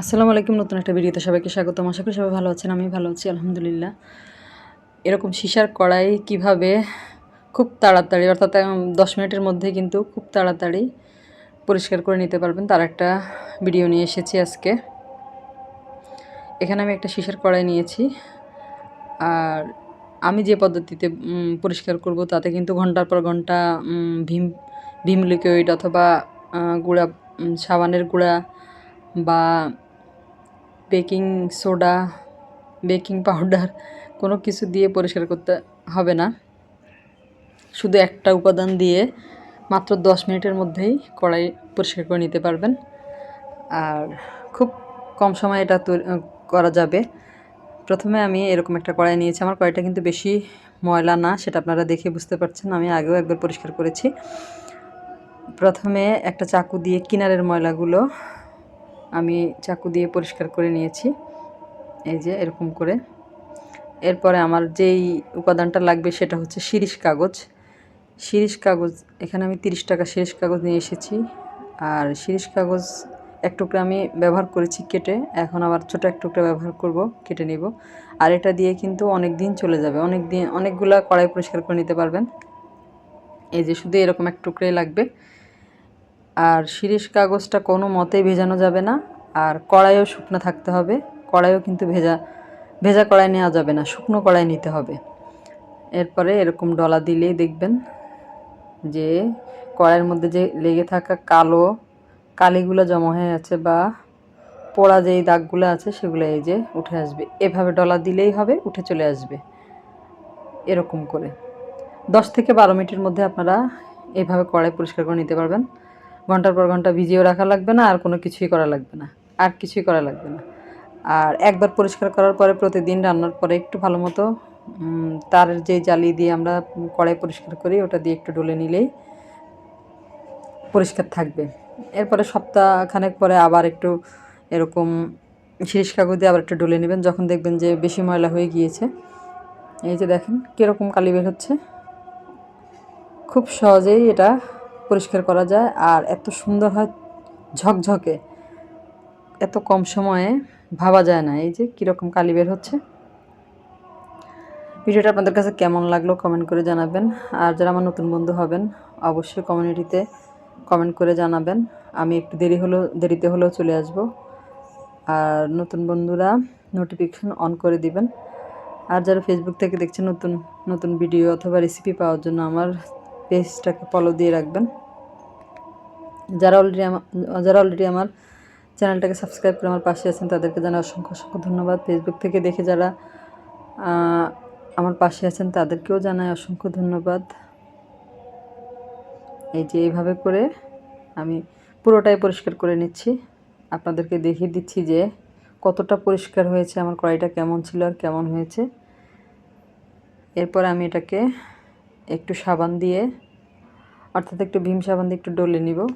আসসালামু আলাইকুম, নতুন একটা ভিডিওতে সবাইকে স্বাগত আশা করি সবাই ভালো আছেন আমি ভালো আছি, আলহামদুলিল্লাহ। এরকম সিসার কড়াই কীভাবে খুব তাড়াতাড়ি, অর্থাৎ দশ মিনিটের মধ্যে কিন্তু খুব তাড়াতাড়ি পরিষ্কার করে নিতে পারবেন, তার একটা ভিডিও নিয়ে এসেছি আজকে। এখানে আমি একটা সিসার কড়াই নিয়েছি, আর আমি যে পদ্ধতিতে পরিষ্কার করব তাতে কিন্তু ঘণ্টার পর ঘণ্টা ভীম ভীম লিকুইড অথবা গুঁড়া সাবানের গুঁড়া বা বেকিং সোডা, বেকিং পাউডার কোনো কিছু দিয়ে পরিষ্কার করতে হবে না। শুধু একটা উপাদান দিয়ে মাত্র দশ মিনিটের মধ্যেই কড়াই পরিষ্কার করে নিতে পারবেন। আর খুব কম সময়ে এটা করা যাবে। প্রথমে আমি এরকম একটা কড়াই নিয়েছি। আমার কড়াইটা কিন্তু বেশি ময়লা না, সেটা আপনারা দেখে বুঝতে পারছেন। আমি আগেও একবার পরিষ্কার করেছি। প্রথমে একটা চাকু দিয়ে কিনারের ময়লাগুলো আমি চাকু দিয়ে পরিষ্কার করে নিয়েছি। এই যে এরকম করে। এরপরে আমার যেই উপাদানটা লাগবে সেটা হচ্ছে শিরিষ কাগজ। শিরিষ কাগজ, এখানে আমি তিরিশ টাকা শিরিষ কাগজ নিয়ে এসেছি। আর শিরিষ কাগজ এক টুকরা আমি ব্যবহার করেছি কেটে। এখন আবার ছোটো এক টুকরা ব্যবহার করব, কেটে নিব। আর এটা দিয়ে কিন্তু অনেক দিন চলে যাবে। অনেক দিন, অনেকগুলা কড়াই পরিষ্কার করে নিতে পারবেন। এই যে শুধু এরকম এক টুকরাই লাগবে। আর শিরিষ কাগজটা কোনো মতেই ভেজানো যাবে না, আর কড়াইও শুকনো থাকতে হবে। কড়াইও কিন্তু ভেজা ভেজা কড়াই নেওয়া যাবে না, শুকনো কড়াই নিতে হবে। এরপরে এরকম ডলা দিলেই দেখবেন যে কড়াইয়ের মধ্যে যে লেগে থাকা কালো কালিগুলো জমা হয়ে আছে বা পোড়া যেই দাগগুলো আছে সেগুলো এই যে উঠে আসবে। এভাবে ডলা দিলেই হবে, উঠে চলে আসবে। এরকম করে। দশ থেকে বারো মিনিটের মধ্যে আপনারা এভাবে কড়াই পরিষ্কার করে নিতে পারবেন। ঘণ্টার পর ঘণ্টা ভিজিয়েও রাখা লাগবে না, আর কোনো কিছুই করা লাগবে না, আর কিছুই করা লাগবে না। আর একবার পরিষ্কার করার পরে প্রতিদিন রান্নার পরে একটু ভালো মতো তার যে জালি দিয়ে আমরা কড়াই পরিষ্কার করি, ওটা দিয়ে একটু ডলে নিলেই পরিষ্কার থাকবে। এরপরে সপ্তাহখানেক পরে আবার একটু এরকম শিরিষ কাগজ দিয়ে আবার একটু ডলে নেবেন, যখন দেখবেন যে বেশি ময়লা হয়ে গিয়েছে। এই যে দেখেন কীরকম কালি বের হচ্ছে। খুব সহজেই এটা পরিষ্কার করা যায় আর এত সুন্দর হয় ঝকঝকে। এত কম সময়ে ভাবা যায় না। এই যে কীরকম কালি বের হচ্ছে। ভিডিওটা আপনাদের কাছে কেমন লাগল কমেন্ট করে জানাবেন। আর যারা আমার নতুন বন্ধু হবেন, অবশ্যই কমিউনিটিতে কমেন্ট করে জানাবেন। আমি একটু দেরি হলেও দেরিতে হলেও চলে আসব। আর নতুন বন্ধুরা নোটিফিকেশন অন করে দিবেন। আর যারা ফেসবুক থেকে দেখছেন নতুন নতুন ভিডিও অথবা রেসিপি পাওয়ার জন্য আমার পেজটাকে ফলো দিয়ে রাখবেন। যারা অলরেডি আমার, যারা অলরেডি আমার চ্যানেলটাকে সাবস্ক্রাইব করে আমার পাশে আছেন, তাদেরকে জানাই অসংখ্য অসংখ্য ধন্যবাদ। ফেসবুক থেকে দেখে যারা আমার পাশে আছেন, তাদেরকেও জানাই অসংখ্য ধন্যবাদ। এই যে এইভাবে করে আমি পুরোটাই পরিষ্কার করে নিচ্ছি। আপনাদেরকে দেখিয়ে দিচ্ছি যে কতটা পরিষ্কার হয়েছে, আমার কড়াইটা কেমন ছিল আর কেমন হয়েছে। এরপর আমি এটাকে একটু সাবান দিয়ে, অর্থাৎ একটু ভীম সাবান দিয়ে একটু ডলে নিব।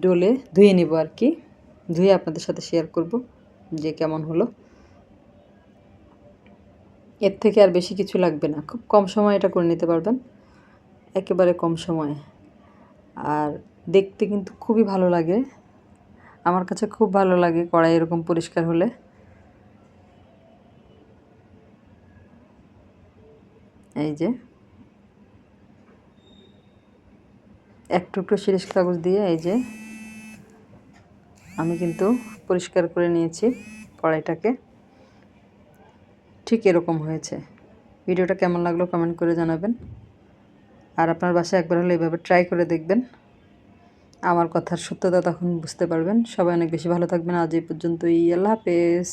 ডলে ধুয়ে নিব আর কি। ধুয়ে আপনাদের সাথে শেয়ার করব যে কেমন হলো। এর থেকে আর বেশি কিছু লাগবে না। খুব কম সময় এটা করে নিতে পারবেন। একেবারে কম সময়ে। আর দেখতে কিন্তু খুবই ভালো লাগে। আমার কাছে খুব ভালো লাগে কড়াই এরকম পরিষ্কার হলে। এই যে। এক টুকরো শিরিষ কাগজ দিয়ে এই যে আমি কিন্তু পরিষ্কার করে নিয়েছি কড়াইটাকে। ঠিক এরকম হয়েছে। ভিডিওটা কেমন লাগল কমেন্ট করে জানাবেন। আর আপনার বাসায় একবার হলে এভাবে ট্রাই করে দেখবেন। আমার কথার সত্যতা তখন বুঝতে পারবেন। সবাই অনেক বেশি ভালো থাকবেন। আজ এই পর্যন্তই। আল্লাহ হাফেজ।